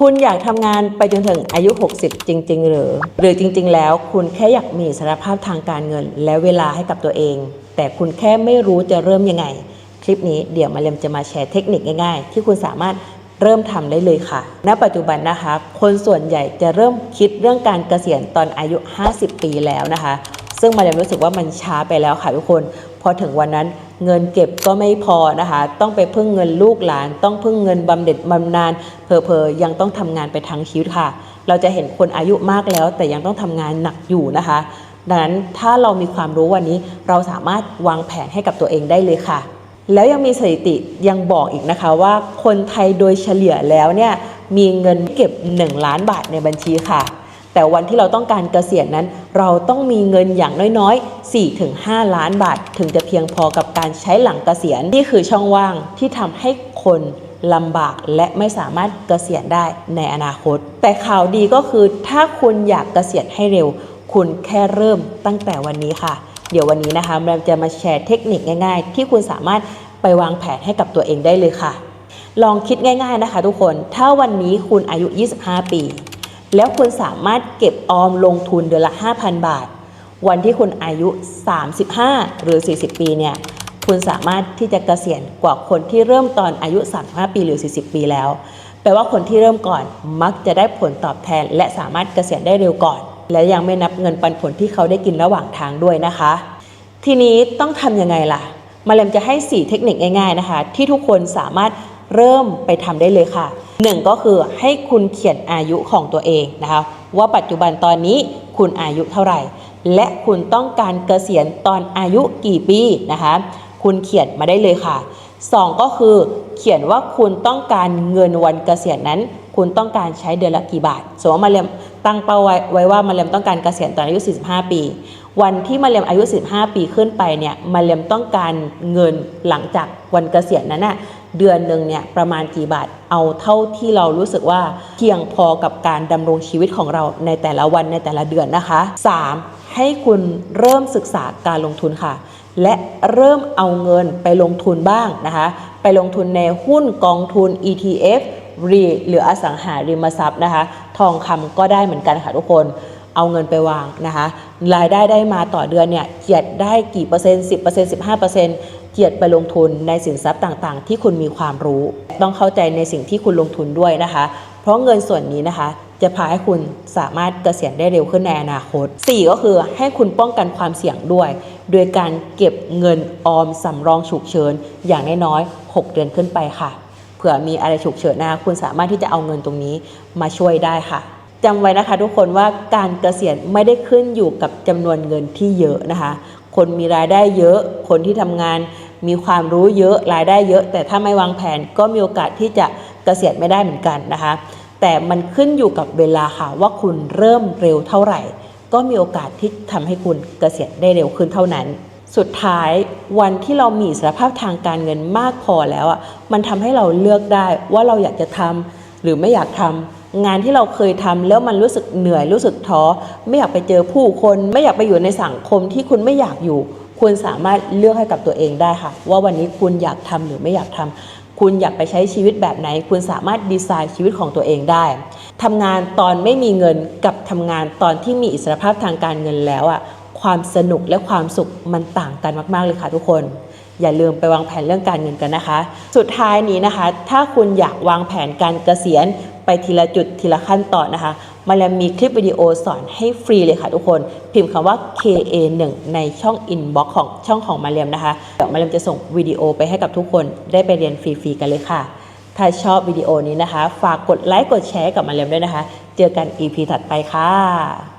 คุณอยากทำงานไปจนถึงอายุ 60 จริง ๆ หรือ หรือจริง ๆ แล้วคุณแค่อยากมีอิสรภาพทางการเงิน และเวลาให้กับตัวเอง แต่คุณแค่ไม่รู้จะเริ่มยังไง คลิปนี้เดี๋ยวมาเรมจะมาแชร์เทคนิคง่ายๆ ที่คุณสามารถเริ่มทำได้เลยค่ะ ณ ปัจจุบันนะคะ คนส่วนใหญ่จะเริ่มคิดเรื่องการเกษียณตอนอายุ 50 ปีแล้วนะคะ ซึ่งมาเรมรู้สึกว่ามันช้าไปแล้วค่ะทุกคน พอถึงวันนั้น เงินเก็บก็ไม่พอนะคะ ต้องไปพึ่งเงินลูกหลาน ต้องพึ่งเงินบำเหน็จบำนาญเพอเพอๆยังต้องทำงานไปทั้งชีวิตค่ะ เราจะเห็นคนอายุมากแล้ว แต่ยังต้องทำงานหนักอยู่นะคะ ดังนั้นถ้าเรามีความรู้วันนี้เราสามารถวางแผนให้กับตัวเองได้เลยค่ะ แล้วยังมีสถิติยังบอกอีกนะคะว่าคนไทยโดยเฉลี่ยแล้วเนี่ยมีเงินเก็บ 1 ล้านบาทในบัญชีค่ะ แต่วันที่เราต้องการเกษียณนั้น เราต้องมีเงินอย่างน้อยๆ 4-5 ล้านบาท ถึงจะเพียงพอกับการใช้หลังเกษียณนี่คือช่องว่างที่ทำให้คนลำบากและไม่สามารถเกษียณได้ในอนาคต แต่ข่าวดีก็คือถ้าคุณอยากเกษียณให้เร็ว คุณแค่เริ่มตั้งแต่วันนี้ค่ะ เดี๋ยววันนี้นะคะแรมจะมาแชร์เทคนิคง่าย ๆ ที่คุณสามารถไปวางแผนให้กับตัวเองได้เลยค่ะ ลองคิดง่าย ๆนะคะ ทุกคน ถ้าวันนี้คุณอายุ 25 ปี แล้วคุณสามารถเก็บออมลงทุนเดือนละ 5,000 บาท วันที่คุณอายุ 35 หรือ 40 ปีเนี่ยคุณสามารถที่จะเกษียณกว่าคนที่เริ่มตอนอายุ 35 ปีหรือ 40 ปีแล้ว แปลว่าคนที่เริ่มก่อนมักจะได้ผลตอบแทน และสามารถเกษียณได้เร็วก่อน และยังไม่นับเงินปันผลที่เขาได้กินระหว่างทางด้วยนะคะ ทีนี้ต้องทำยังไงล่ะ มาเลมจะให้ 4 เทคนิคง่ายๆนะคะ ที่ทุกคนสามารถ เริ่มไปทำได้เลยค่ะ 1 ก็คือให้คุณเขียนอายุของตัวเองนะคะ ว่าปัจจุบันตอนนี้คุณอายุเท่าไหร่ และคุณต้องการเกษียณตอนอายุกี่ปีนะคะ คุณเขียนมาได้เลยค่ะ 2 ก็คือเขียนว่าคุณต้องการเงินวันเกษียณนั้น คุณต้องการใช้เดือนละกี่บาทสมมติว่ามาเรียมตั้งเป้าไว้ไวว่ามาเรียมต้องการเกษียณตอนอายุ 45 ปี วันที่มาเรียมอายุ15ปีขึ้นไปเนี่ยมาเรียมต้องการเงินหลังจากวันเกษียณนั้นน่ะ เดือนหนึ่งเนี่ยประมาณกี่บาทเอาเท่าที่เรารู้สึกว่าเพียงพอกับการดำรงชีวิตของเราในแต่ละวันในแต่ละเดือนนะคะ 3. ให้คุณเริ่มศึกษาการลงทุนค่ะ และเริ่มเอาเงินไปลงทุนบ้างนะคะ ไปลงทุนในหุ้นกองทุน ETF รีหรืออสังหาริมทรัพย์นะคะ ทองคำก็ได้เหมือนกันค่ะทุกคนเอาเงินไปวางนะคะ รายได้ได้มาต่อเดือนเนี่ยเจียดได้กี่เปอร์เซ็นต์10% 15% เจียดไปลงทุนในสินทรัพย์ต่างๆ ที่คุณมีความรู้ ต้องเข้าใจในสิ่งที่คุณลงทุนด้วยนะคะ เพราะเงินส่วนนี้นะคะ จะพาให้คุณสามารถเกษียณได้เร็วขึ้นในอนาคต 4 ก็คือให้คุณป้องกันความเสี่ยงด้วย โดยการเก็บเงินออมสำรองฉุกเฉินอย่างน้อยๆ6 เดือนขึ้นไปค่ะเผื่อมีอะไรฉุกเฉินนะคะคุณสามารถที่จะเอาเงินตรงนี้มาช่วยได้ค่ะจำไว้นะคะทุกคนว่าการเกษียณไม่ได้ขึ้นอยู่กับจำนวนเงินที่เยอะนะคะ คนมีรายได้เยอะ คนที่ทำงาน มีความรู้เยอะรายได้เยอะ แต่ถ้าไม่วางแผนก็มีโอกาสที่จะเกษียณไม่ได้เหมือนกันนะคะ แต่มันขึ้นอยู่กับเวลาค่ะว่าคุณเริ่มเร็วเท่าไหร่ ก็มีโอกาสที่ทำให้คุณเกษียณได้เร็วขึ้นเท่านั้น สุดท้ายวันที่เรามีสรภาพทางการเงินมากพอแล้วอะมันทำให้เราเลือกได้ว่าเราอยากจะทำหรือไม่อยากทำงานที่เราเคยทำแล้วมันรู้สึกเหนื่อยรู้สึกท้อไม่อยากไปเจอผู้คน ไม่อยากไปอยู่ในสังคมที่คุณไม่อยากอยู่ คุณสามารถเลือกให้กับตัวเองได้ค่ะ ว่าวันนี้คุณอยากทำหรือไม่อยากทำคุณอยากไปใช้ชีวิตแบบไหน คุณสามารถดีไซน์ชีวิตของตัวเองได้ทำงานตอนไม่มีเงินกับทำงานตอนที่มีอิสรภาพทางการเงินแล้วอะความสนุกและความสุขมันต่างกันมาก ๆเลยค่ะทุกคนอย่าลืมไปวางแผนเรื่องการเงินกันนะคะ สุดท้ายนี้นะคะ ถ้าคุณอยากวางแผนการเกษียณไปทีละจุดทีละขั้นตอนนะคะ มาแล้วมีคลิปวิดีโอสอนให้ฟรีเลยค่ะทุกคน พิมพ์คำว่า KA1 ในช่อง inbox ของช่องของมาเรียมนะคะ เดี๋ยวมาเรียมจะส่งวิดีโอไปให้กับทุกคนได้ไปเรียนฟรีๆกันเลยค่ะ ถ้าชอบวิดีโอนี้นะคะ ฝากกดไลค์กดแชร์กับมาเรียมด้วยนะคะ เจอกัน EP ถัดไปค่ะ